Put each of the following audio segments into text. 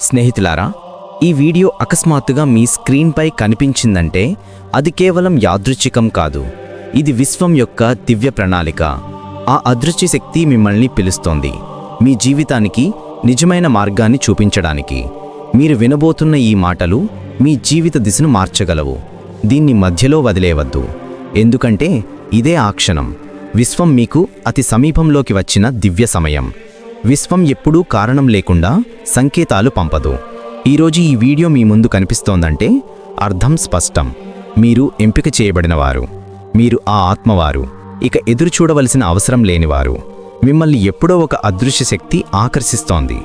స్నేహితులారా ఈ వీడియో అకస్మాత్తుగా మీ స్క్రీన్పై కనిపించిందంటే అది కేవలం యాదృచ్ఛికం కాదు. ఇది విశ్వం యొక్క దివ్య ప్రణాళిక. ఆ అదృశ్య శక్తి మిమ్మల్ని పిలుస్తోంది. మీ జీవితానికి నిజమైన మార్గాన్ని చూపించడానికి. మీరు వినబోతున్న ఈ మాటలు మీ జీవిత దిశను మార్చగలవు. దీన్ని మధ్యలో వదిలేవద్దు ఎందుకంటే ఇదే ఆ క్షణం. విశ్వం మీకు అతి సమీపంలోకి వచ్చిన దివ్య సమయం. విశ్వం ఎప్పుడూ కారణం లేకుండా సంకేతాలు పంపదు. ఈరోజు ఈ వీడియో మీ ముందు కనిపిస్తోందంటే అర్థం స్పష్టం. మీరు ఎంపిక చేయబడినవారు. మీరు ఆ ఆత్మవారు. ఇక ఎదురు చూడవలసిన అవసరం లేనివారు. మిమ్మల్ని ఎప్పుడో ఒక అదృశ్య శక్తి ఆకర్షిస్తోంది.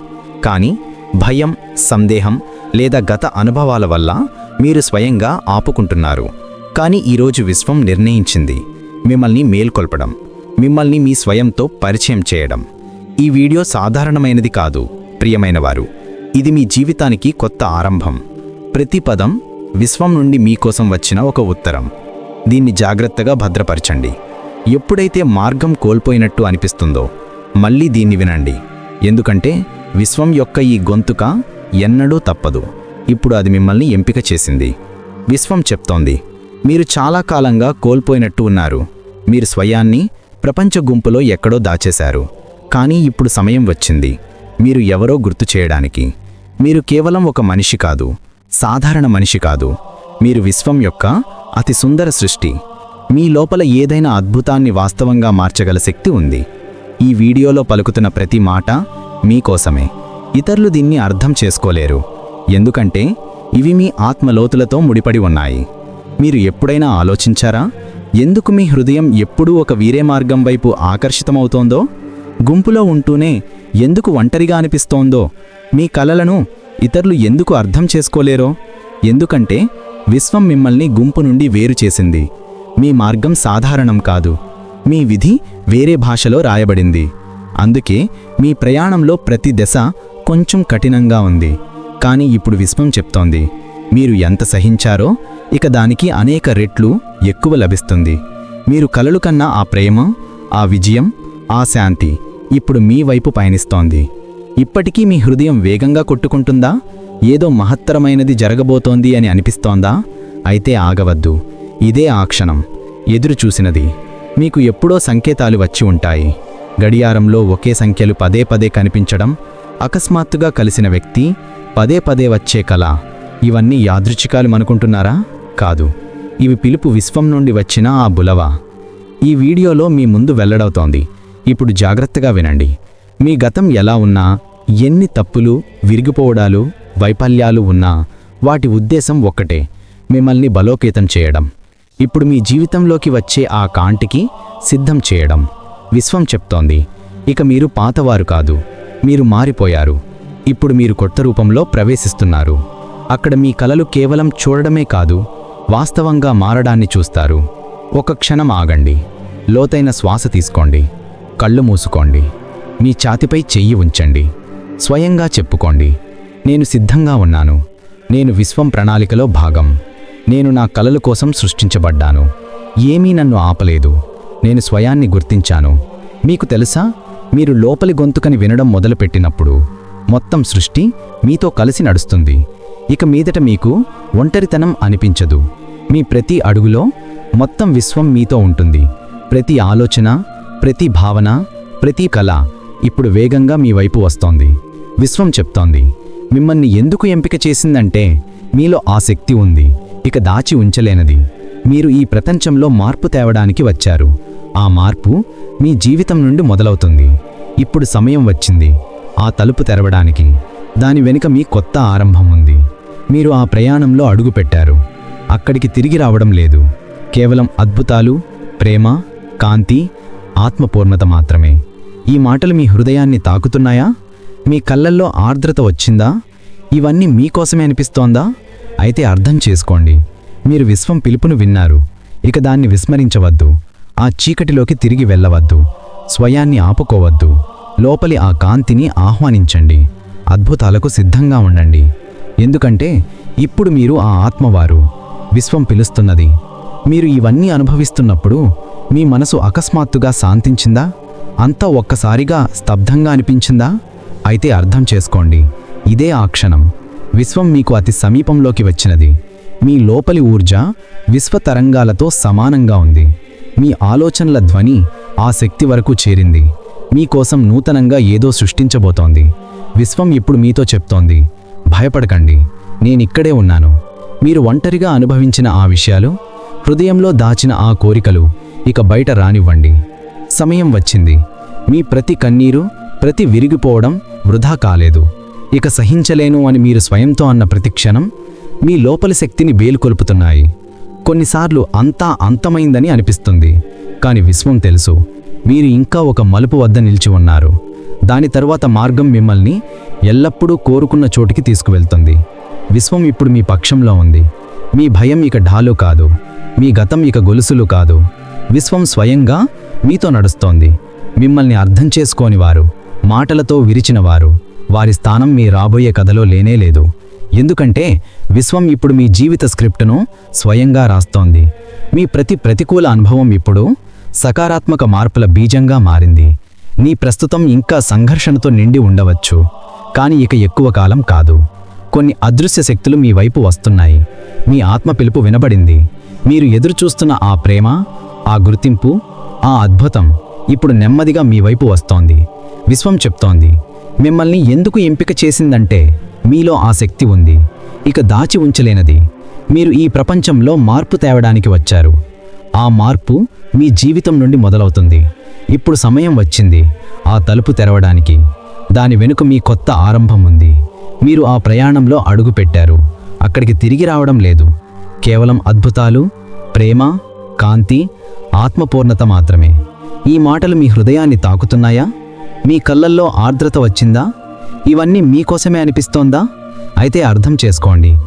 కానీ భయం సందేహం లేదా గత అనుభవాల వల్ల మీరు స్వయంగా ఆపుకుంటున్నారు. కానీ ఈరోజు విశ్వం నిర్ణయించింది. మిమ్మల్ని మేల్కొల్పడం. మిమ్మల్ని మీ స్వయంతో పరిచయం చేయడం. ఈ వీడియో సాధారణమైనది కాదు ప్రియమైనవారు. ఇది మీ జీవితానికి కొత్త ఆరంభం. ప్రతి పదం విశ్వం నుండి మీకోసం వచ్చిన ఒక ఉత్తరం. దీన్ని జాగ్రత్తగా భద్రపరచండి. ఎప్పుడైతే మార్గం కోల్పోయినట్టు అనిపిస్తుందో మళ్ళీ దీన్ని వినండి. ఎందుకంటే విశ్వం యొక్క ఈ గొంతుక ఎన్నడూ తప్పదు. ఇప్పుడు అది మిమ్మల్ని ఎంపిక చేసింది. విశ్వం చెప్తోంది మీరు చాలా కాలంగా కోల్పోయినట్టు ఉన్నారు. మీరు స్వయాన్ని ప్రపంచ గుంపులో ఎక్కడో దాచేశారు. కానీ ఇప్పుడు సమయం వచ్చింది. మీరు ఎవరో గుర్తు చేయడానికి. మీరు కేవలం ఒక మనిషి కాదు సాధారణ మనిషి కాదు. మీరు విశ్వం యొక్క అతి సుందర సృష్టి. మీ లోపల ఏదైనా అద్భుతాన్ని వాస్తవంగా మార్చగల శక్తి ఉంది. ఈ వీడియోలో పలుకుతున్న ప్రతి మాట మీకోసమే. ఇతరులు దీన్ని అర్థం చేసుకోలేరు. ఎందుకంటే ఇవి మీ ఆత్మలోతులతో ముడిపడి ఉన్నాయి. మీరు ఎప్పుడైనా ఆలోచించారా? ఎందుకు మీ హృదయం ఎప్పుడూ ఒక వీరే మార్గం వైపు ఆకర్షితమవుతోందో? గుంపులో ఉంటూనే ఎందుకు ఒంటరిగా అనిపిస్తోందో మీ కలలను ఇతరులు ఎందుకు అర్థం చేసుకోలేరో? ఎందుకంటే విశ్వం మిమ్మల్ని గుంపు నుండి వేరు చేసింది. మీ మార్గం సాధారణం కాదు. మీ విధి వేరే భాషలో రాయబడింది. అందుకే మీ ప్రయాణంలో ప్రతి దశ కొంచెం కఠినంగా ఉంది. కానీ ఇప్పుడు విశ్వం చెప్తోంది. మీరు ఎంత సహించారో ఇక దానికి అనేక రెట్లు ఎక్కువ లభిస్తుంది. మీరు కలలు కన్నా ఆ ప్రేమ ఆ విజయం ఆ శాంతి ఇప్పుడు మీ వైపు పయనిస్తోంది. ఇప్పటికీ మీ హృదయం వేగంగా కొట్టుకుంటుందా? ఏదో మహత్తరమైనది జరగబోతోంది అని అనిపిస్తోందా? అయితే ఆగవద్దు. ఇదే ఆ క్షణం. ఎదురు చూసినది మీకు ఎప్పుడో సంకేతాలు వచ్చి ఉంటాయి. గడియారంలో ఒకే సంఖ్యలు పదే పదే కనిపించడం అకస్మాత్తుగా కలిసిన వ్యక్తి పదే పదే వచ్చే కళ. ఇవన్నీ యాదృచ్ఛికాలు అనుకుంటున్నారా కాదు. ఇవి పిలుపు విశ్వం నుండి వచ్చిన ఆ బులవ. ఈ వీడియోలో మీ ముందు వెల్లడవుతోంది. ఇప్పుడు జాగ్రత్తగా వినండి. మీ గతం ఎలా ఉన్నా ఎన్ని తప్పులు విరిగిపోవడాలు వైఫల్యాలు ఉన్నా వాటి ఉద్దేశం ఒక్కటే మిమ్మల్ని బలోపేతం చేయడం. ఇప్పుడు మీ జీవితంలోకి వచ్చే ఆ కాంటికి సిద్ధం చేయడం. విశ్వం చెప్తోంది ఇక మీరు పాతవారు కాదు మీరు మారిపోయారు. ఇప్పుడు మీరు కొత్త రూపంలో ప్రవేశిస్తున్నారు. అక్కడ మీ కలలు కేవలం చూడడమే కాదు వాస్తవంగా మారడాన్ని చూస్తారు. ఒక క్షణం ఆగండి లోతైన శ్వాస తీసుకోండి. కళ్ళు మూసుకోండి. మీ ఛాతిపై చెయ్యి ఉంచండి. స్వయంగా చెప్పుకోండి. నేను సిద్ధంగా ఉన్నాను. నేను విశ్వం ప్రణాళికలో భాగం. నేను నా కలల కోసం సృష్టించబడ్డాను. ఏమీ నన్ను ఆపలేదు. నేను స్వయాన్ని గుర్తించాను. మీకు తెలుసా? మీరు లోపలి గొంతుకని వినడం మొదలుపెట్టినప్పుడు మొత్తం సృష్టి మీతో కలిసి నడుస్తుంది. ఇక మీదట మీకు ఒంటరితనం అనిపించదు. మీ ప్రతి అడుగులో మొత్తం విశ్వం మీతో ఉంటుంది. ప్రతి ఆలోచన ప్రతి భావన ప్రతి కళ ఇప్పుడు వేగంగా మీ వైపు వస్తోంది. విశ్వం చెప్తోంది మిమ్మల్ని ఎందుకు ఎంపిక చేసిందంటే మీలో ఆ శక్తి ఉంది ఇక దాచి ఉంచలేనది. మీరు ఈ ప్రపంచంలో మార్పు తేవడానికి వచ్చారు. ఆ మార్పు మీ జీవితం నుండి మొదలవుతుంది. ఇప్పుడు సమయం వచ్చింది ఆ తలుపు తెరవడానికి. దాని వెనుక మీ కొత్త ఆరంభం ఉంది. మీరు ఆ ప్రయాణంలో అడుగుపెట్టారు అక్కడికి తిరిగి రావడం లేదు. కేవలం అద్భుతాలు ప్రేమ కాంతి ఆత్మపూర్ణత మాత్రమే. ఈ మాటలు మీ హృదయాన్ని తాకుతున్నాయా? మీ కళ్ళల్లో ఆర్ద్రత వచ్చిందా? ఇవన్నీ మీకోసమే అనిపిస్తోందా? అయితే అర్థం చేసుకోండి. మీరు విశ్వం పిలుపును విన్నారు. ఇక దాన్ని విస్మరించవద్దు. ఆ చీకటిలోకి తిరిగి వెళ్ళవద్దు. స్వయాన్ని ఆపుకోవద్దు. లోపలి ఆ కాంతిని ఆహ్వానించండి. అద్భుతాలకు సిద్ధంగా ఉండండి. ఎందుకంటే ఇప్పుడు మీరు ఆ ఆత్మవారు. విశ్వం పిలుస్తున్నది. మీరు ఇవన్నీ అనుభవిస్తున్నప్పుడు మీ మనసు అకస్మాత్తుగా శాంతించిందా? అంతా ఒక్కసారిగా స్తబ్దంగా అనిపించిందా? అయితే అర్థం చేసుకోండి. ఇదే ఆ క్షణం. విశ్వం మీకు అతి సమీపంలోకి వచ్చినది. మీ లోపలి ఊర్జ విశ్వ తరంగాలతో సమానంగా ఉంది. మీ ఆలోచనల ధ్వని ఆ శక్తి వరకు చేరింది. మీకోసం నూతనంగా ఏదో సృష్టించబోతోంది. విశ్వం ఇప్పుడు మీతో చెప్తోంది. భయపడకండి. నేనిక్కడే ఉన్నాను. మీరు ఒంటరిగా అనుభవించిన ఆ విషయాలు హృదయంలో దాచిన ఆ కోరికలు ఇక బయట రానివ్వండి. సమయం వచ్చింది. మీ ప్రతి కన్నీరు ప్రతి విరిగిపోవడం వృధా కాలేదు. ఇక సహించలేను అని మీరు స్వయంతో అన్న ప్రతి క్షణం మీ లోపలి శక్తిని బేలుకొల్పుతున్నాయి కొన్నిసార్లు అంతా అంతమైందని అనిపిస్తుంది. కాని విశ్వం తెలుసు. మీరు ఇంకా ఒక మలుపు వద్ద నిలిచి ఉన్నారు. దాని తరువాత మార్గం మిమ్మల్ని ఎల్లప్పుడూ కోరుకున్న చోటికి తీసుకువెళ్తుంది. విశ్వం ఇప్పుడు మీ పక్షంలో ఉంది. మీ భయం ఇక ఢాలు కాదు. మీ గతం ఇక గొలుసులు కాదు. విశ్వం స్వయంగా మీతో నడుస్తోంది. మిమ్మల్ని అర్థం చేసుకోని వారు మాటలతో విరిచినవారు వారి. స్థానం మీ రాబోయే కథలో లేనే లేదు. ఎందుకంటే విశ్వం ఇప్పుడు మీ జీవిత స్క్రిప్టును స్వయంగా రాస్తోంది. మీ ప్రతి ప్రతికూల అనుభవం ఇప్పుడు సకారాత్మక మార్పుల బీజంగా మారింది. నీ ప్రస్తుతం ఇంకా సంఘర్షణతో నిండి ఉండవచ్చు. కానీ ఇక ఎక్కువ కాలం కాదు. కొన్ని అదృశ్య శక్తులు మీ వైపు వస్తున్నాయి. మీ ఆత్మ పిలుపు వినబడింది. మీరు ఎదురుచూస్తున్న ఆ ప్రేమ ఆ గుర్తింపు ఆ అద్భుతం ఇప్పుడు నెమ్మదిగా మీ వైపు వస్తోంది. విశ్వం చెప్తోంది మిమ్మల్ని ఎందుకు ఎంపిక చేసిందంటే మీలో ఆ శక్తి ఉంది. ఇక దాచి ఉంచలేనది. మీరు ఈ ప్రపంచంలో మార్పు తేవడానికి వచ్చారు. ఆ మార్పు మీ జీవితం నుండి మొదలవుతుంది. ఇప్పుడు సమయం వచ్చింది ఆ తలుపు తెరవడానికి. దాని వెనుక మీ కొత్త ఆరంభం ఉంది. మీరు ఆ ప్రయాణంలో అడుగు పెట్టారు. అక్కడికి తిరిగి రావడం లేదు. కేవలం అద్భుతాలు ప్రేమ కాంతి ఆత్మపూర్ణత మాత్రమే. ఈ మాటలు మీ హృదయాన్ని తాకుతున్నాయా? మీ కళ్ళల్లో ఆర్ద్రత వచ్చిందా? ఇవన్నీ మీకోసమే అనిపిస్తోందా? అయితే అర్థం చేసుకోండి.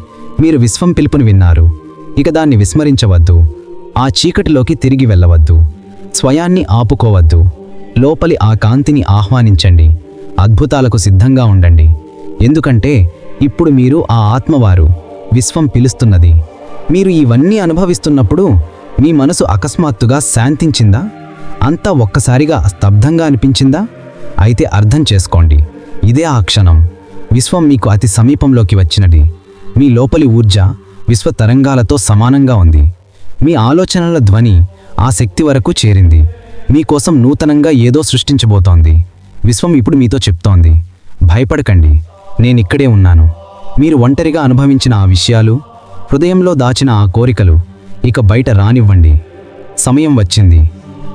మీరు విశ్వం పిలుపుని విన్నారు. ఇక దాన్ని విస్మరించవద్దు. ఆ చీకటిలోకి తిరిగి వెళ్ళవద్దు. స్వయాన్ని ఆపుకోవద్దు. లోపలి ఆ కాంతిని ఆహ్వానించండి. అద్భుతాలకు సిద్ధంగా ఉండండి. ఎందుకంటే ఇప్పుడు మీరు ఆ ఆత్మవారు. విశ్వం పిలుస్తున్నది. మీరు ఇవన్నీ అనుభవిస్తున్నప్పుడు మీ మనసు అకస్మాత్తుగా శాంతించిందా? అంతా ఒక్కసారిగా స్తబ్దంగా అనిపించిందా? అయితే అర్థం చేసుకోండి. ఇదే ఆ క్షణం. విశ్వం మీకు అతి సమీపంలోకి వచ్చినది. మీ లోపలి ఊర్జ విశ్వ తరంగాలతో సమానంగా ఉంది. మీ ఆలోచనల ధ్వని ఆ శక్తి వరకు చేరింది. మీకోసం నూతనంగా ఏదో సృష్టించబోతోంది. విశ్వం ఇప్పుడు మీతో చెప్తోంది. భయపడకండి. నేనిక్కడే ఉన్నాను. మీరు ఒంటరిగా అనుభవించిన ఆ విషయాలు హృదయంలో దాచిన ఆ కోరికలు ఇక బయట రానివ్వండి. సమయం వచ్చింది.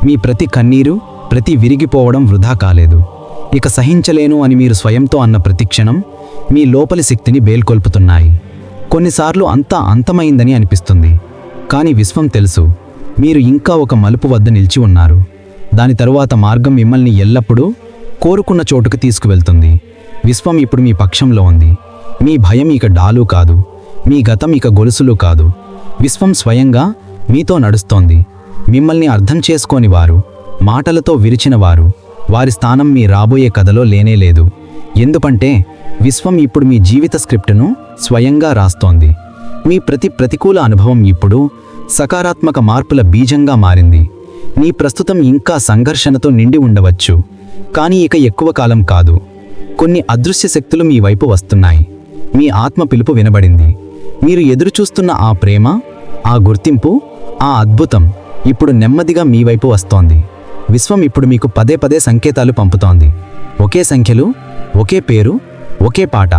మీ ప్రతి కన్నీరు ప్రతి విరిగిపోవడం వృధా కాలేదు. ఇక సహించలేను అని మీరు స్వయంతో అన్న ప్రతిక్షణం మీ లోపలి శక్తిని బేల్కొల్పుతున్నాయి కొన్నిసార్లు అంతా అంతమైందని అనిపిస్తుంది. కానీ విశ్వం తెలుసు మీరు ఇంకా ఒక మలుపు వద్ద నిలిచి ఉన్నారు. దాని తరువాత మార్గం మిమ్మల్ని ఎల్లప్పుడూ కోరుకున్న చోటుకు తీసుకువెళ్తుంది. విశ్వం ఇప్పుడు మీ పక్షంలో ఉంది. మీ భయం ఇక డాలు కాదు. మీ గతం ఇక గొలుసులు కాదు. విశ్వం స్వయంగా మీతో నడుస్తోంది. మిమ్మల్ని అర్థం చేసుకోని వారు మాటలతో విరిచిన వారు వారి స్థానం మీ రాబోయే కథలో లేనే లేదు. ఎందుకంటే విశ్వం ఇప్పుడు మీ జీవిత స్క్రిప్టును స్వయంగా రాస్తోంది. మీ ప్రతి ప్రతికూల అనుభవం ఇప్పుడు సకారాత్మక మార్పుల బీజంగా మారింది. నీ ప్రస్తుతం ఇంకా సంఘర్షణతో నిండి ఉండవచ్చు. కానీ ఇక ఎక్కువ కాలం కాదు. కొన్ని అదృశ్య శక్తులు మీ వైపు వస్తున్నాయి. మీ ఆత్మ పిలుపు వినబడింది. మీరు ఎదురుచూస్తున్న ఆ ప్రేమ ఆ గుర్తింపు ఆ అద్భుతం ఇప్పుడు నెమ్మదిగా మీ వైపు వస్తోంది. విశ్వం ఇప్పుడు మీకు పదే పదే సంకేతాలు పంపుతోంది. ఒకే సంఖ్యలు ఒకే పేరు ఒకే పాట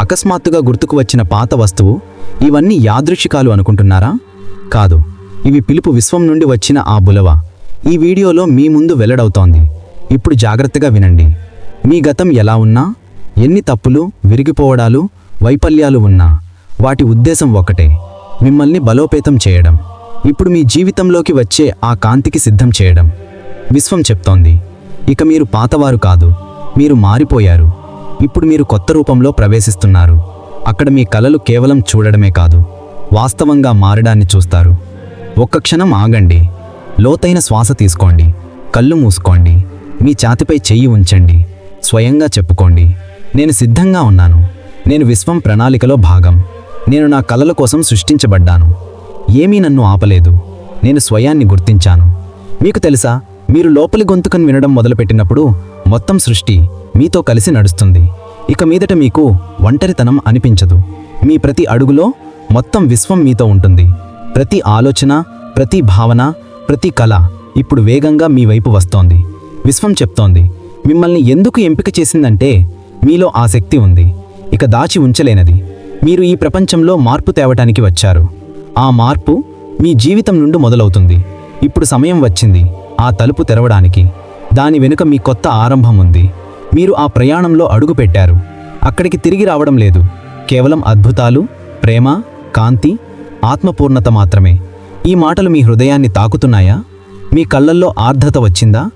అకస్మాత్తుగా గుర్తుకు వచ్చిన పాత వస్తువు ఇవన్నీ యాదృశికాలు అనుకుంటున్నారా? కాదు ఇవి పిలుపు విశ్వం నుండి వచ్చిన ఆ బులవ. ఈ వీడియోలో మీ ముందు వెల్లడవుతోంది. ఇప్పుడు జాగ్రత్తగా వినండి. మీ గతం ఎలా ఉన్నా ఎన్ని తప్పులు విరిగిపోవడాలు వైఫల్యాలు ఉన్నా వాటి ఉద్దేశం ఒకటే మిమ్మల్ని బలోపేతం చేయడం. ఇప్పుడు మీ జీవితంలోకి వచ్చే ఆ కాంతికి సిద్ధం చేయడం. విశ్వం చెప్తోంది ఇక మీరు పాతవారు కాదు మీరు మారిపోయారు. ఇప్పుడు మీరు కొత్త రూపంలో ప్రవేశిస్తున్నారు. అక్కడ మీ కలలు కేవలం చూడడమే కాదు వాస్తవంగా మారడాన్ని చూస్తారు. ఒక్క క్షణం ఆగండి లోతైన శ్వాస తీసుకోండి కళ్ళు మూసుకోండి మీ ఛాతిపై చెయ్యి ఉంచండి స్వయంగా చెప్పుకోండి. నేను సిద్ధంగా ఉన్నాను నేను విశ్వం ప్రణాళికలో భాగం. నేను నా కలల కోసం సృష్టించబడ్డాను. ఏమీ నన్ను ఆపలేదు. నేను స్వయాన్ని గుర్తించాను. మీకు తెలుసా మీరు లోపలి గొంతుకను వినడం మొదలుపెట్టినప్పుడు మొత్తం సృష్టి మీతో కలిసి నడుస్తుంది. ఇక మీదట మీకు ఒంటరితనం అనిపించదు. మీ ప్రతి అడుగులో మొత్తం విశ్వం మీతో ఉంటుంది. ప్రతి ఆలోచన ప్రతి భావన ప్రతి కళ ఇప్పుడు వేగంగా మీ వైపు వస్తోంది. విశ్వం చెప్తోంది మిమ్మల్ని ఎందుకు ఎంపిక చేసిందంటే మీలో ఆ శక్తి ఉంది. ఇక దాచి ఉంచలేనది. మీరు ఈ ప్రపంచంలో మార్పు తేవటానికి వచ్చారు. ఆ మార్పు మీ జీవితం నుండి మొదలవుతుంది. ఇప్పుడు సమయం వచ్చింది ఆ తలుపు తెరవడానికి. దాని వెనుక మీ కొత్త ఆరంభం ఉంది. మీరు ఆ ప్రయాణంలో అడుగు పెట్టారు. అక్కడికి తిరిగి రావడం లేదు. కేవలం అద్భుతాలు ప్రేమ కాంతి ఆత్మపూర్ణత మాత్రమే. ఈ మాటలు మీ హృదయాన్ని తాకుతున్నాయా? మీ కళ్ళల్లో ఆర్ద్రత వచ్చిందా?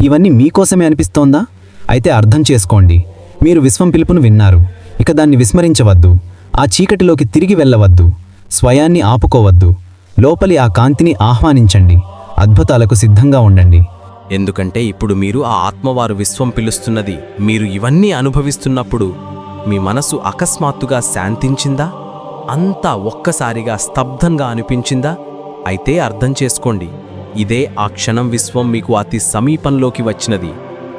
ఇవన్నీ మీకోసమే అనిపిస్తోందా? అయితే అర్థం చేసుకోండి. మీరు విశ్వం పిలుపును విన్నారు. ఇక దాన్ని విస్మరించవద్దు. ఆ చీకటిలోకి తిరిగి వెళ్ళవద్దు. స్వయాన్ని ఆపుకోవద్దు. లోపలి ఆ కాంతిని ఆహ్వానించండి. అద్భుతాలకు సిద్ధంగా ఉండండి. ఎందుకంటే ఇప్పుడు మీరు ఆ ఆత్మవారు విశ్వం పిలుస్తున్నది. మీరు ఇవన్నీ అనుభవిస్తున్నప్పుడు మీ మనసు అకస్మాత్తుగా శాంతించిందా? అంతా ఒక్కసారిగా స్తబ్దంగా అనిపించిందా? అయితే అర్థం చేసుకోండి. ఇదే ఆ క్షణం విశ్వం మీకు అతి సమీపంలోకి వచ్చినది.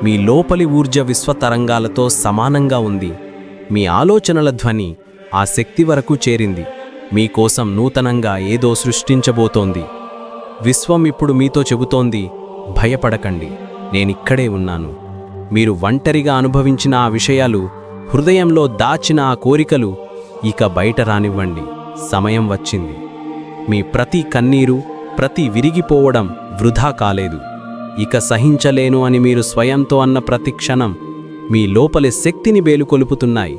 మీ లోపలి ఊర్జ విశ్వ తరంగాలతో సమానంగా ఉంది. మీ ఆలోచనల ధ్వని ఆ శక్తి వరకు చేరింది. మీకోసం నూతనంగా ఏదో సృష్టించబోతోంది. విశ్వం ఇప్పుడు మీతో చెబుతోంది భయపడకండి నేనిక్కడే ఉన్నాను. మీరు ఒంటరిగా అనుభవించిన ఆ విషయాలు హృదయంలో దాచిన ఆ కోరికలు ఇక బయట రానివ్వండి సమయం వచ్చింది. మీ ప్రతి కన్నీరు ప్రతి విరిగిపోవడం వృధా కాలేదు. ఇక సహించలేను అని మీరు స్వయంతో అన్న ప్రతి క్షణం మీ లోపలి శక్తిని బేలుకొలుపుతున్నాయి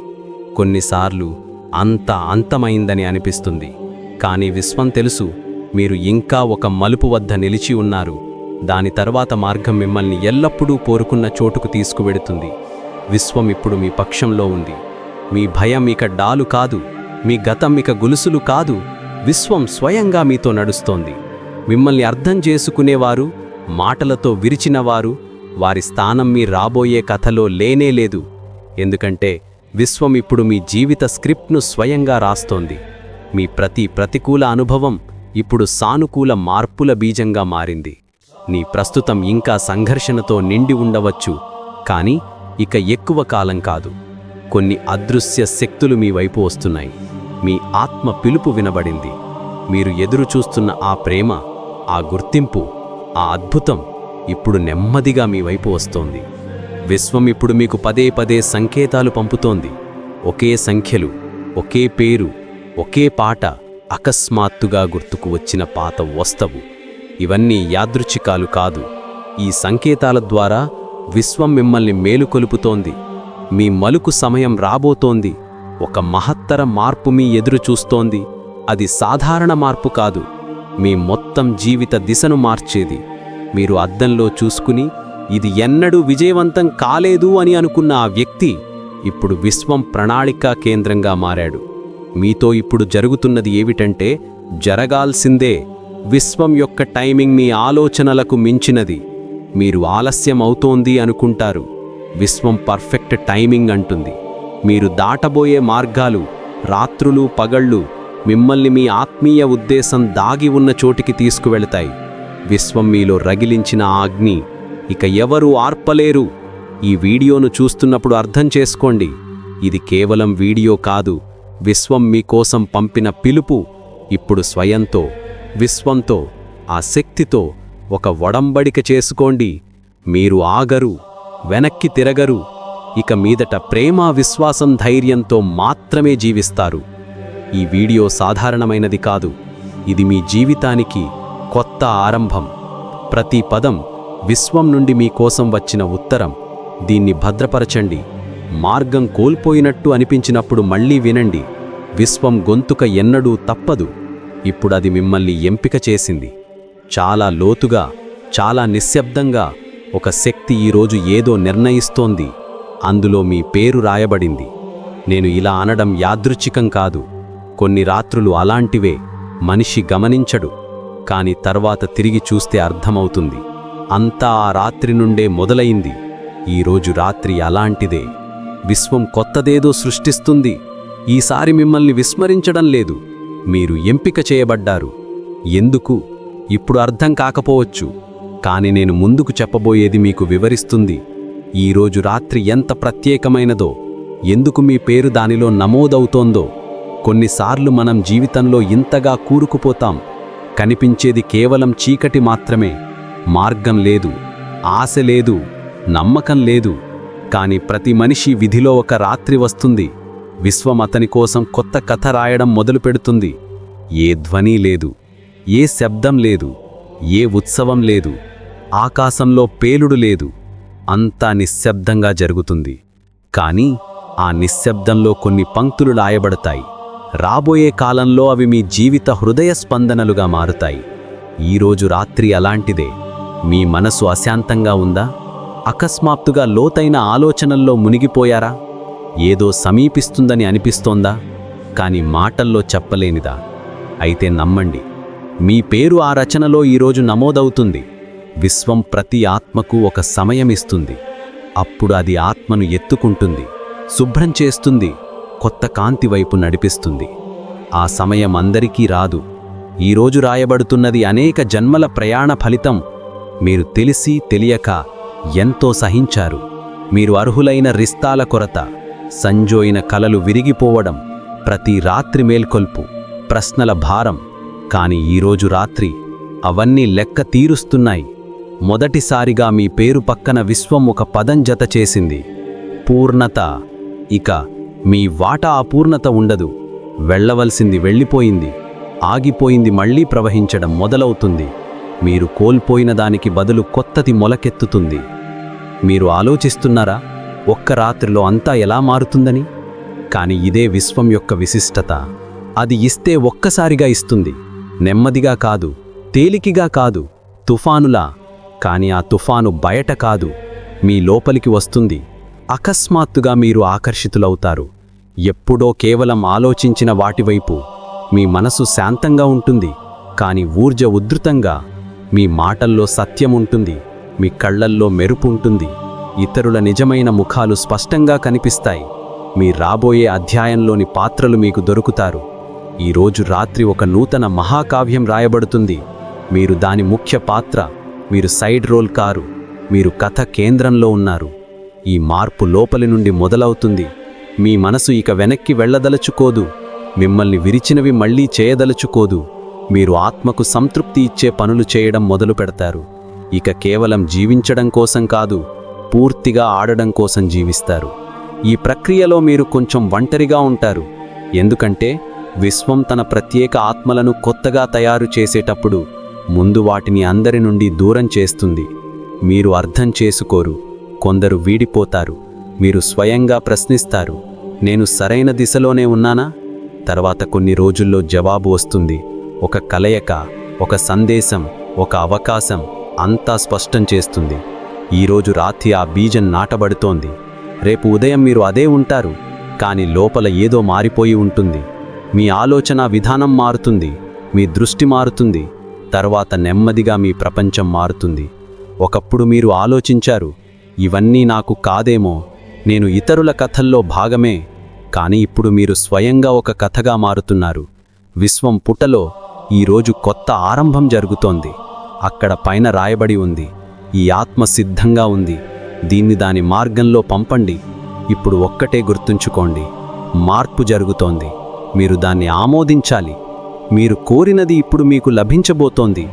కొన్నిసార్లు అంత అంతమైందని అనిపిస్తుంది. కానీ విశ్వం తెలుసు మీరు ఇంకా ఒక మలుపు వద్ద నిలిచి ఉన్నారు. దాని తర్వాత మార్గం మిమ్మల్ని ఎల్లప్పుడూ కోరుకున్న చోటుకు తీసుకువెడుతుంది. విశ్వం ఇప్పుడు మీ పక్షంలో ఉంది. మీ భయం ఇక డాలు కాదు మీ గతం ఇక గొలుసులు కాదు. విశ్వం స్వయంగా మీతో నడుస్తోంది. మిమ్మల్ని అర్థం చేసుకునేవారు మాటలతో విరిచినవారు వారి స్థానం మీ రాబోయే కథలో లేనే లేదు. ఎందుకంటే విశ్వం ఇప్పుడు మీ జీవిత స్క్రిప్ట్ను స్వయంగా రాస్తోంది. మీ ప్రతి ప్రతికూల అనుభవం ఇప్పుడు సానుకూల మార్పుల బీజంగా మారింది. నీ ప్రస్తుతం ఇంకా సంఘర్షణతో నిండి ఉండవచ్చు కానీ ఇక ఎక్కువ కాలం కాదు. కొన్ని అదృశ్య శక్తులు మీ వైపు వస్తున్నాయి. మీ ఆత్మ పిలుపు వినబడింది. మీరు ఎదురు చూస్తున్న ఆ ప్రేమ ఆ గుర్తింపు ఆ అద్భుతం ఇప్పుడు నెమ్మదిగా మీ వైపు వస్తోంది. విశ్వం ఇప్పుడు మీకు పదే పదే సంకేతాలు పంపుతోంది. ఒకే సంఖ్యలు ఒకే పేరు ఒకే పాట అకస్మాత్తుగా గుర్తుకు వచ్చిన పాత వస్తవు. ఇవన్నీ యాదృచ్ఛికాలు కాదు. ఈ సంకేతాల ద్వారా విశ్వం మిమ్మల్ని మేలుకొలుపుతోంది మీ మలుకు సమయం రాబోతోంది. ఒక మహత్తర మార్పు మీ ఎదురు చూస్తోంది. అది సాధారణ మార్పు కాదు. మీ మొత్తం జీవిత దిశను మార్చేది. మీరు అద్దంలో చూసుకుని ఇది ఎన్నడూ విజయవంతం కాలేదు అని అనుకున్న ఆ వ్యక్తి ఇప్పుడు విశ్వం ప్రణాళికా కేంద్రంగా మారాడు. మీతో ఇప్పుడు జరుగుతున్నది ఏమిటంటే జరగాల్సిందే విశ్వం యొక్క టైమింగ్ మీ ఆలోచనలకు మించినది. మీరు ఆలస్యం అవుతోంది అనుకుంటారు. విశ్వం పర్ఫెక్ట్ టైమింగ్ అంటుంది. మీరు దాటబోయే మార్గాలు రాత్రులు పగళ్ళు మిమ్మల్ని మీ ఆత్మీయ ఉద్దేశం దాగి ఉన్న చోటికి తీసుకువెళతాయి. విశ్వం మీలో రగిలించిన ఆగ్ని ఇక ఎవరూ ఆర్పలేరు. ఈ వీడియోను చూస్తున్నప్పుడు అర్థం చేసుకోండి. ఇది కేవలం వీడియో కాదు. విశ్వం మీకోసం పంపిన పిలుపు. ఇప్పుడు స్వయంతో విశ్వంతో ఆ శక్తితో ఒక వడంబడిక చేసుకోండి. మీరు ఆగరు వెనక్కి తిరగరు. ఇక మీదట ప్రేమ విశ్వాసం ధైర్యంతో మాత్రమే జీవిస్తారు. ఈ వీడియో సాధారణమైనది కాదు. ఇది మీ జీవితానికి కొత్త ఆరంభం. ప్రతి పదం విశ్వం నుండి మీకోసం వచ్చిన ఉత్తరం. దీన్ని భద్రపరచండి. మార్గం కోల్పోయినట్టు అనిపించినప్పుడు మళ్ళీ వినండి. విశ్వం గొంతుక ఎన్నడూ తప్పదు. ఇప్పుడది మిమ్మల్ని ఎంపిక చేసింది. చాలా లోతుగా చాలా నిశ్శబ్దంగా ఒక శక్తి ఈరోజు ఏదో నిర్ణయిస్తోంది. అందులో మీ పేరు రాయబడింది. నేను ఇలా అనడం యాదృచ్ఛికం కాదు. కొన్ని రాత్రులు అలాంటివే. మనిషి గమనించడు. కాని తర్వాత తిరిగి చూస్తే అర్థమవుతుంది. అంతా ఆ రాత్రి నుండే మొదలైంది. ఈరోజు రాత్రి అలాంటిదే. విశ్వం కొత్తదేదో సృష్టిస్తుంది. ఈసారి మిమ్మల్ని విస్మరించడం లేదు. మీరు ఎంపిక చేయబడ్డారు. ఎందుకు? ఇప్పుడు అర్థం కాకపోవచ్చు. కాని నేను ముందుకు చెప్పబోయేది మీకు వివరిస్తుంది. ఈరోజు రాత్రి ఎంత ప్రత్యేకమైనదో. ఎందుకు మీ పేరు దానిలో నమోదవుతోందో. కొన్నిసార్లు మనం జీవితంలో ఇంతగా కూరుకుపోతాం. కనిపించేది కేవలం చీకటి మాత్రమే. మార్గం లేదు ఆశ లేదు నమ్మకం లేదు. కాని ప్రతి మనిషి విధిలో ఒక రాత్రి వస్తుంది. విశ్వం అతని కోసం కొత్త కథ రాయడం మొదలుపెడుతుంది. ఏ ధ్వని లేదు ఏ శబ్దం లేదు ఏ ఉత్సవం లేదు ఆకాశంలో పేలుడు లేదు. అంతా నిశ్శబ్దంగా జరుగుతుంది. కానీ ఆ నిశ్శబ్దంలో కొన్ని పంక్తులు లాయబడతాయి రాబోయే కాలంలో అవి మీ జీవిత హృదయ స్పందనలుగా మారుతాయి. ఈరోజు రాత్రి అలాంటిదే. మీ మనసు అశాంతంగా ఉందా? అకస్మాత్తుగా లోతైన ఆలోచనల్లో మునిగిపోయారా? ఏదో సమీపిస్తుందని అనిపిస్తోందా? కాని మాటల్లో చెప్పలేనిదా? అయితే నమ్మండి మీ పేరు ఆ రచనలో ఈరోజు నమోదవుతుంది. విశ్వం ప్రతి ఆత్మకు ఒక సమయం ఇస్తుంది. అప్పుడు అది ఆత్మను ఎత్తుకుంటుంది శుభ్రం చేస్తుంది కొత్త కాంతి వైపు నడిపిస్తుంది. ఆ సమయం అందరికీ రాదు. ఈరోజు రాయబడుతున్నది అనేక జన్మల ప్రయాణ ఫలితం. మీరు తెలిసి తెలియక ఎంతో సహించారు. మీరు అర్హులైన రిస్తాల కొరత సంజోయిన కలలు విరిగిపోవడం ప్రతి రాత్రి మేల్కొల్పు ప్రశ్నల భారం. కాని ఈరోజు రాత్రి అవన్నీ లెక్క తీరుస్తున్నాయి. మొదటిసారిగా మీ పేరు పక్కన విశ్వం ఒక పదం జత చేసింది. పూర్ణత. ఇక మీ వాటా అపూర్ణత ఉండదు. వెళ్ళవలసింది వెళ్ళిపోయింది. ఆగిపోయింది మళ్ళీ ప్రవహించడం మొదలవుతుంది. మీరు కోల్పోయిన దానికి బదులు కొత్తది మొలకెత్తుతుంది. మీరు ఆలోచిస్తున్నారా ఒక్క రాత్రిలో అంతా ఎలా మారుతుందని? కాని ఇదే విశ్వం యొక్క విశిష్టత. అది ఇస్తే ఒక్కసారిగా ఇస్తుంది. నెమ్మదిగా కాదు తేలికిగా కాదు తుఫానులా. కాని ఆ తుఫాను బయట కాదు మీ లోపలికి వస్తుంది. అకస్మాత్తుగా మీరు ఆకర్షితులవుతారు. ఎప్పుడో కేవలం ఆలోచించిన వాటివైపు మీ మనసు శాంతంగా ఉంటుంది. కాని ఊర్జ ఉధృతంగా మీ మాటల్లో సత్యం ఉంటుంది మీ కళ్ళల్లో మెరుపు ఉంటుంది ఇతరుల నిజమైన ముఖాలు స్పష్టంగా కనిపిస్తాయి. మీ రాబోయే అధ్యాయంలోని పాత్రలు మీకు దొరుకుతారు. ఈరోజు రాత్రి ఒక నూతన మహాకావ్యం రాయబడుతుంది. మీరు దాని ముఖ్య పాత్ర మీరు సైడ్ రోల్ కారు మీరు కథ కేంద్రంలో ఉన్నారు. ఈ మార్పు లోపలి నుండి మొదలవుతుంది. మీ మనసు ఇక వెనక్కి వెళ్ళదలుచుకోదు. మిమ్మల్ని విరిచినవి మళ్ళీ చేయదలుచుకోదు. మీరు ఆత్మకు సంతృప్తి ఇచ్చే పనులు చేయడం మొదలు పెడతారు. ఇక కేవలం జీవించడం కోసం కాదు పూర్తిగా ఆడడం కోసం జీవిస్తారు. ఈ ప్రక్రియలో మీరు కొంచెం ఒంటరిగా ఉంటారు. ఎందుకంటే విశ్వం తన ప్రత్యేక ఆత్మలను కొత్తగా తయారు చేసేటప్పుడు ముందు వాటిని అందరి నుండి దూరం చేస్తుంది. మీరు అర్థం చేసుకోరు. కొందరు వీడిపోతారు. మీరు స్వయంగా ప్రశ్నిస్తారు. నేను సరైన దిశలోనే ఉన్నానా? తర్వాత కొన్ని రోజుల్లో జవాబు వస్తుంది. ఒక కలయిక ఒక సందేశం ఒక అవకాశం అంతా స్పష్టం చేస్తుంది. ఈరోజు రాత్రి ఆ బీజం నాటబడుతోంది. రేపు ఉదయం మీరు అదే ఉంటారు కానీ లోపల ఏదో మారిపోయి ఉంటుంది. మీ ఆలోచన విధానం మారుతుంది మీ దృష్టి మారుతుంది తర్వాత నెమ్మదిగా మీ ప్రపంచం మారుతుంది. ఒకప్పుడు మీరు ఆలోచించారు ఇవన్నీ నాకు కాదేమో నేను ఇతరుల కథల్లో భాగమే కానీ ఇప్పుడు మీరు స్వయంగా ఒక కథగా మారుతున్నారు. విశ్వం పుటలో ఈరోజు కొత్త ఆరంభం జరుగుతోంది. అక్కడ పైన రాయబడి ఉంది. ఈ ఆత్మ సిద్ధంగా ఉంది. దీన్ని దాని మార్గంలో పంపండి. ఇప్పుడు ఒక్కటే గుర్తుంచుకోండి. మార్పు జరుగుతోంది. మీరు దాన్ని ఆమోదించాలి. మీరు కోరినది ఇప్పుడు మీకు లభించబోతోంది.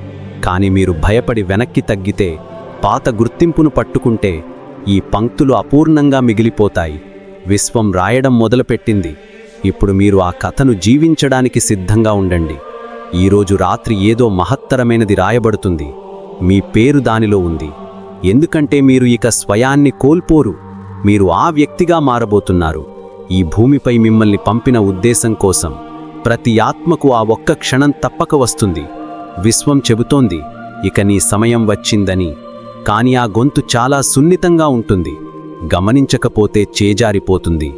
కానీ మీరు భయపడి వెనక్కి తగ్గితే పాత గుర్తింపును పట్టుకుంటే ఈ పంక్తులు అపూర్ణంగా మిగిలిపోతాయి. విశ్వం రాయడం మొదలుపెట్టింది. ఇప్పుడు మీరు ఆ కథను జీవించడానికి సిద్ధంగా ఉండండి. ఈరోజు రాత్రి ఏదో మహత్తరమైనది రాయబడుతుంది. మీ పేరు దానిలో ఉంది. ఎందుకంటే మీరు ఇక స్వయాన్ని కోల్పోరు. మీరు ఆ వ్యక్తిగా మారబోతున్నారు. ఈ భూమిపై మిమ్మల్ని పంపిన ఉద్దేశం కోసం ప్రతి ఆత్మకు ఆ ఒక్క క్షణం తప్పక వస్తుంది. విశ్వం చెబుతోంది ఇక నీ సమయం వచ్చిందని. కాని ఆ గొంతు చాలా సున్నితంగా ఉంటుంది. గమనించకపోతే చేజారిపోతుంది.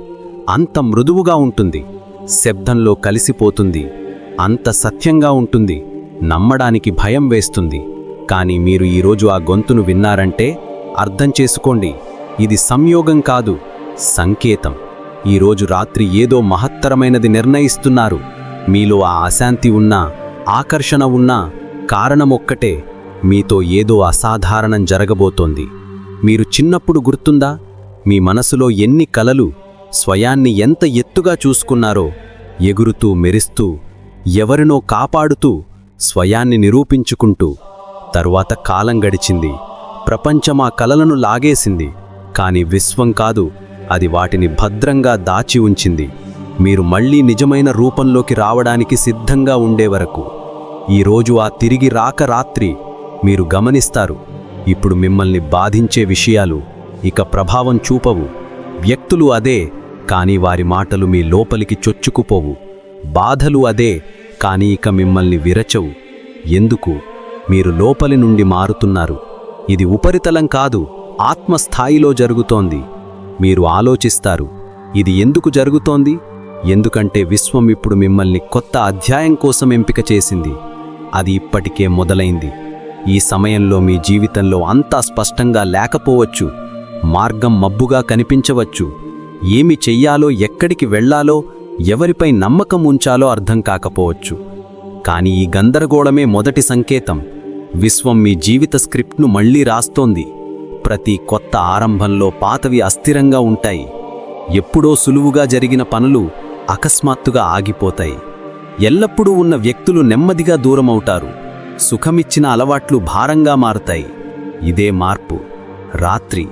అంత మృదువుగా ఉంటుంది. శబ్దంలో కలిసిపోతుంది. అంత సత్యంగా ఉంటుంది నమ్మడానికి భయం వేస్తుంది. కానీ మీరు ఈరోజు ఆ గొంతును విన్నారంటే అర్థం చేసుకోండి ఇది సంయోగం కాదు సంకేతం. ఈరోజు రాత్రి ఏదో మహత్తరమైనది నిర్ణయిస్తున్నారు. మీలో ఆ అశాంతి ఉన్నా ఆకర్షణ ఉన్నా కారణమొక్కటే మీతో ఏదో అసాధారణం జరగబోతోంది. మీరు చిన్నప్పుడు గుర్తుందా? మీ మనసులో ఎన్ని కలలు స్వయాన్ని ఎంత ఎత్తుగా చూసుకున్నారో ఎగురుతూ మెరిస్తూ ఎవరినో కాపాడుతూ స్వయాన్ని నిరూపించుకుంటూ తరువాత కాలం గడిచింది. ప్రపంచమా కలలను లాగేసింది. కాని విశ్వం కాదు అది వాటిని భద్రంగా దాచి ఉంచింది. మీరు మళ్ళీ నిజమైన రూపంలోకి రావడానికి సిద్ధంగా ఉండే వరకు. ఈరోజు ఆ తిరిగి రాక రాత్రి మీరు గమనిస్తారు. ఇప్పుడు మిమ్మల్ని బాధించే విషయాలు ఇక ప్రభావం చూపవు. వ్యక్తులు అదే కానీ వారి మాటలు మీ లోపలికి చొచ్చుకుపోవు. బాధలు అదే కానీ ఇక మిమ్మల్ని విరచవు. ఎందుకు? మీరు లోపలి నుండి మారుతున్నారు. ఇది ఉపరితలం కాదు ఆత్మస్థాయిలో జరుగుతోంది. మీరు ఆలోచిస్తారు ఇది ఎందుకు జరుగుతోంది? ఎందుకంటే విశ్వం ఇప్పుడు మిమ్మల్ని కొత్త అధ్యాయం కోసం ఎంపిక చేసింది. అది ఇప్పటికే మొదలైంది. ఈ సమయంలో మీ జీవితంలో అంతా స్పష్టంగా లేకపోవచ్చు. మార్గం మబ్బుగా కనిపించవచ్చు. ఏమి చెయ్యాలో ఎక్కడికి వెళ్ళాలో ఎవరిపై నమ్మకం ఉంచాలో అర్థం కాకపోవచ్చు. కానీ ఈ గందరగోళమే మొదటి సంకేతం. విశ్వం మీ జీవిత స్క్రిప్ట్ను మళ్ళీ రాస్తోంది. ప్రతి కొత్త ఆరంభంలో పాతవి అస్థిరంగా ఉంటాయి. ఎప్పుడో సులువుగా జరిగిన పనులు అకస్మాత్తుగా ఆగిపోతాయి. ఎల్లప్పుడూ ఉన్న వ్యక్తులు నెమ్మదిగా దూరమవుతారు. సుఖమిచ్చిన అలవాట్లు భారంగా మారుతాయి. ఇదే మార్పు. రాత్రి.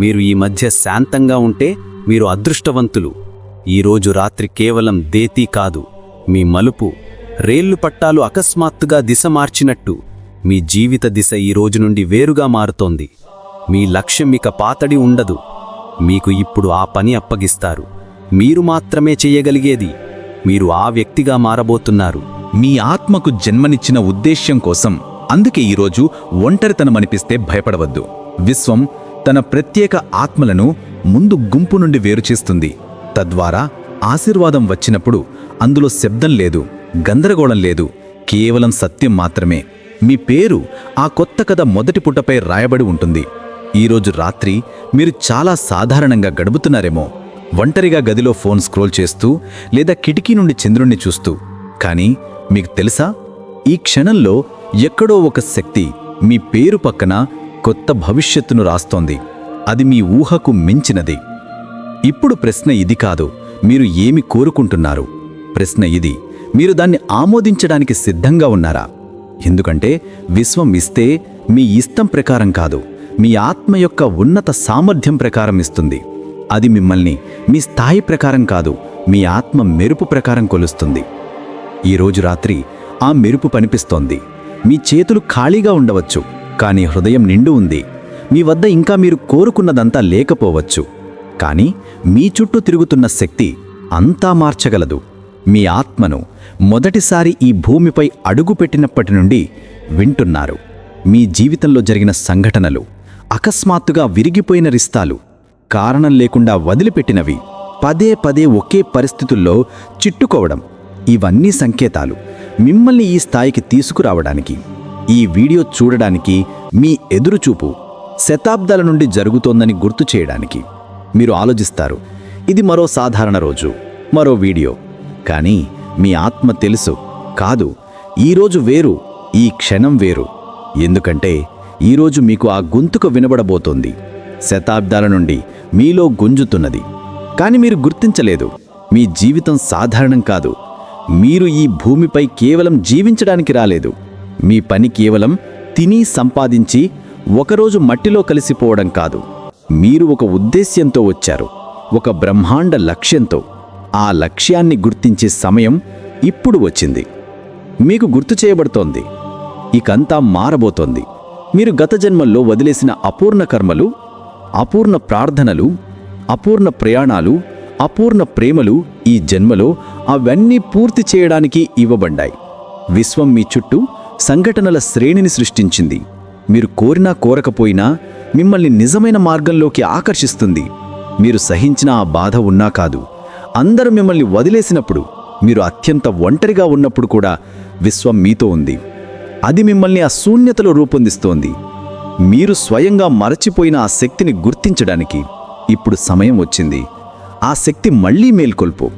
మీరు ఈ మధ్య శాంతంగా ఉంటే మీరు అదృష్టవంతులు. ఈరోజు రాత్రి కేవలం దేతీ కాదు మీ మలుపు రేళ్ళు పట్టాలు అకస్మాత్తుగా దిశ మార్చినట్టు మీ జీవిత దిశ ఈ రోజు నుండి వేరుగా మారుతోంది. మీ లక్ష్యం ఇక పాతడి ఉండదు. మీకు ఇప్పుడు ఆ పని అప్పగిస్తారు. మీరు మాత్రమే చేయగలిగేది మీరు ఆ వ్యక్తిగా మారబోతున్నారు. మీ ఆత్మకు జన్మనిచ్చిన ఉద్దేశ్యం కోసం అందుకే ఈరోజు ఒంటరితనమనిపిస్తే భయపడవద్దు. విశ్వం తన ప్రత్యేక ఆత్మలను ముందు గుంపు నుండి వేరుచేస్తుంది తద్వారా ఆశీర్వాదం వచ్చినప్పుడు అందులో శబ్దం లేదు గందరగోళం లేదు కేవలం సత్యం మాత్రమే. మీ పేరు ఆ కొత్త కథ మొదటి పుటపై రాయబడి ఉంటుంది. ఈరోజు రాత్రి మీరు చాలా సాధారణంగా గడుపుతున్నారేమో. ఒంటరిగా గదిలో ఫోన్ స్క్రోల్ చేస్తూ లేదా కిటికీ నుండి చంద్రుణ్ణి చూస్తూ. కానీ మీకు తెలుసా? ఈ క్షణంలో ఎక్కడో ఒక శక్తి మీ పేరు పక్కన కొత్త భవిష్యత్తును రాస్తోంది. అది మీ ఊహకు మించినది. ఇప్పుడు ప్రశ్న ఇది కాదు. మీరు ఏమి కోరుకుంటున్నారు? ప్రశ్న ఇది. మీరు దాన్ని ఆమోదించడానికి సిద్ధంగా ఉన్నారా? ఎందుకంటే విశ్వం ఇస్తే మీ ఇష్టం ప్రకారం కాదు. మీ ఆత్మ యొక్క ఉన్నత సామర్థ్యం ప్రకారం ఇస్తుంది. అది మిమ్మల్ని మీ స్థాయి ప్రకారం కాదు మీ ఆత్మ మెరుపు ప్రకారం కొలుస్తుంది. ఈరోజు రాత్రి ఆ మెరుపు పనిపిస్తోంది. మీ చేతులు ఖాళీగా ఉండవచ్చు కానీ హృదయం నిండు ఉంది. మీ వద్ద ఇంకా మీరు కోరుకున్నదంతా లేకపోవచ్చు. కానీ మీ చుట్టూ తిరుగుతున్న శక్తి అంతా మార్చగలదు. మీ ఆత్మను మొదటిసారి ఈ భూమిపై అడుగుపెట్టినప్పటి నుండి వింటున్నారు. మీ జీవితంలో జరిగిన సంఘటనలు అకస్మాత్తుగా విరిగిపోయిన రిస్తాలు కారణం లేకుండా వదిలిపెట్టినవి పదే పదే ఒకే పరిస్థితుల్లో చిట్టుకోవడం ఇవన్నీ సంకేతాలు మిమ్మల్ని ఈ స్థాయికి తీసుకురావడానికి. ఈ వీడియో చూడడానికి మీ ఎదురుచూపు శతాబ్దాల నుండి జరుగుతోందని గుర్తు చేయడానికి. మీరు ఆలోచిస్తారు. ఇది మరో సాధారణ రోజు మరో వీడియో. కానీ మీ ఆత్మ తెలుసు. కాదు ఈరోజు వేరు ఈ క్షణం వేరు. ఎందుకంటే ఈరోజు మీకు ఆ గొంతుక వినబడబోతోంది. శతాబ్దాల నుండి మీలో గుంజుతున్నది. కానీ మీరు గుర్తించలేదు. మీ జీవితం సాధారణం కాదు. మీరు ఈ భూమిపై కేవలం జీవించడానికి రాలేదు. మీ పని కేవలం తిని సంపాదించి ఒకరోజు మట్టిలో కలిసిపోవడం కాదు. మీరు ఒక ఉద్దేశ్యంతో వచ్చారు ఒక బ్రహ్మాండ లక్ష్యంతో. ఆ లక్ష్యాన్ని గుర్తించే సమయం ఇప్పుడు వచ్చింది. మీకు గుర్తు చేయబడుతోంది. ఇకంతా మారబోతోంది. మీరు గత జన్మల్లో వదిలేసిన అపూర్ణ కర్మలు అపూర్ణ ప్రార్థనలు అపూర్ణ ప్రయాణాలు అపూర్ణ ప్రేమలు ఈ జన్మలో అవన్నీ పూర్తి చేయడానికి ఇవ్వబడ్డాయి. విశ్వం మీ చుట్టూ సంఘటనల శ్రేణిని సృష్టించింది. మీరు కోరినా కోరకపోయినా మిమ్మల్ని నిజమైన మార్గంలోకి ఆకర్షిస్తుంది. మీరు సహించిన ఆ బాధ ఉన్నా కాదు అందరూ మిమ్మల్ని వదిలేసినప్పుడు మీరు అత్యంత ఒంటరిగా ఉన్నప్పుడు కూడా విశ్వం మీతో ఉంది. అది మిమ్మల్ని ఆ శూన్యతలో రూపొందిస్తోంది. మీరు స్వయంగా మరచిపోయిన ఆ శక్తిని గుర్తించడానికి ఇప్పుడు సమయం వచ్చింది. ఆ శక్తి మళ్ళీ మేల్కొల్పు.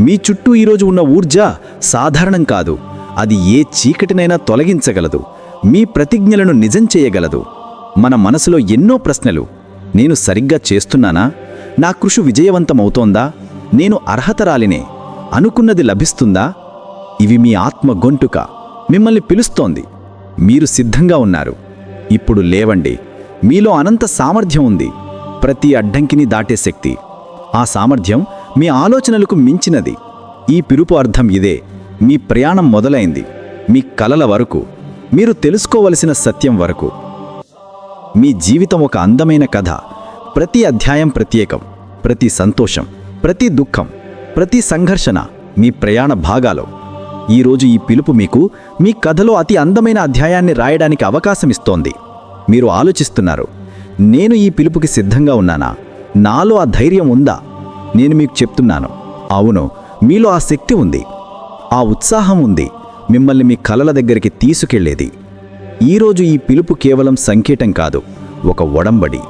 మీ చుట్టూ ఈరోజు ఉన్న ఊర్జ సాధారణం కాదు. అది ఏ చీకటినైనా తొలగించగలదు. మీ ప్రతిజ్ఞలను నిజం చేయగలదు. మన మనసులో ఎన్నో ప్రశ్నలు నేను సరిగ్గా చేస్తున్నానా? నా కృషి విజయవంతమవుతోందా? నేను అర్హతరాలినే? అనుకున్నది లభిస్తుందా? ఇవి మీ ఆత్మ గొంటుక. మిమ్మల్ని పిలుస్తోంది. మీరు సిద్ధంగా ఉన్నారు. ఇప్పుడు లేవండి. మీలో అనంత సామర్థ్యం ఉంది. ప్రతి అడ్డంకిని దాటే శక్తి. ఆ సామర్థ్యం మీ ఆలోచనలకు మించినది. ఈ పిలుపు అర్థం ఇదే. మీ ప్రయాణం మొదలైంది. మీ కలల వరకు. మీరు తెలుసుకోవలసిన సత్యం వరకు. మీ జీవితం ఒక అందమైన కథ. ప్రతి అధ్యాయం ప్రత్యేకం ప్రతి సంతోషం ప్రతి దుఃఖం ప్రతి సంఘర్షణ మీ ప్రయాణ భాగాలు. ఈరోజు ఈ పిలుపు మీకు మీ కథలో అతి అందమైన అధ్యాయాన్ని రాయడానికి అవకాశం ఇస్తోంది. మీరు ఆలోచిస్తున్నారు నేను ఈ పిలుపుకి సిద్ధంగా ఉన్నానా? నాలో ఆ ధైర్యం ఉందా? నేను మీకు చెప్తున్నాను. అవును మీలో ఆ శక్తి ఉంది. ఆ ఉత్సాహం ఉంది. మిమ్మల్ని మీ కలల దగ్గరికి తీసుకెళ్ళేది. ఈరోజు ఈ పిలుపు కేవలం సంకేతం కాదు ఒక ఒడంబడి.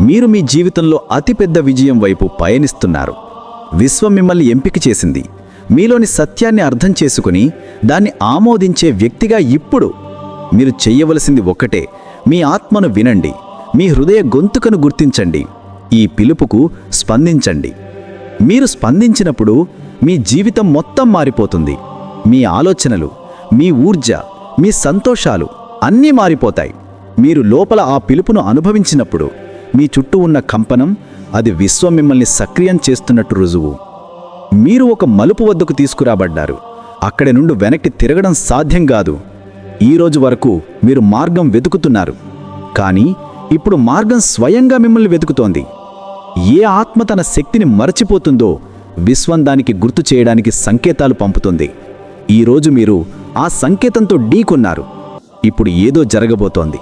మీరు మీ జీవితంలో అతిపెద్ద విజయం వైపు పయనిస్తున్నారు. విశ్వం మిమ్మల్ని ఎంపిక చేసింది. మీలోని సత్యాన్ని అర్థం చేసుకుని దాన్ని ఆమోదించే వ్యక్తిగా ఇప్పుడు మీరు చెయ్యవలసింది ఒక్కటే మీ ఆత్మను వినండి. మీ హృదయ గొంతుకను గుర్తించండి. ఈ పిలుపుకు స్పందించండి. మీరు స్పందించినప్పుడు మీ జీవితం మొత్తం మారిపోతుంది. మీ ఆలోచనలు మీ ఊర్జ మీ సంతోషాలు అన్నీ మారిపోతాయి. మీరు లోపల ఆ పిలుపును అనుభవించినప్పుడు మీ చుట్టూ ఉన్న కంపనం అది విశ్వం మిమ్మల్ని సక్రియం చేస్తున్నట్టు రుజువు. మీరు ఒక మలుపు వద్దకు తీసుకురాబడ్డారు. అక్కడి నుండి వెనక్కి తిరగడం సాధ్యం కాదు. ఈ రోజు వరకు మీరు మార్గం వెతుకుతున్నారు. కానీ ఇప్పుడు మార్గం స్వయంగా మిమ్మల్ని వెతుకుతోంది. ఏ ఆత్మ తన శక్తిని మరచిపోతుందో విశ్వం దానికి గుర్తు చేయడానికి సంకేతాలు పంపుతుంది. ఈరోజు మీరు ఆ సంకేతంతో ఢీకొన్నారు ఇప్పుడు ఏదో జరగబోతోంది.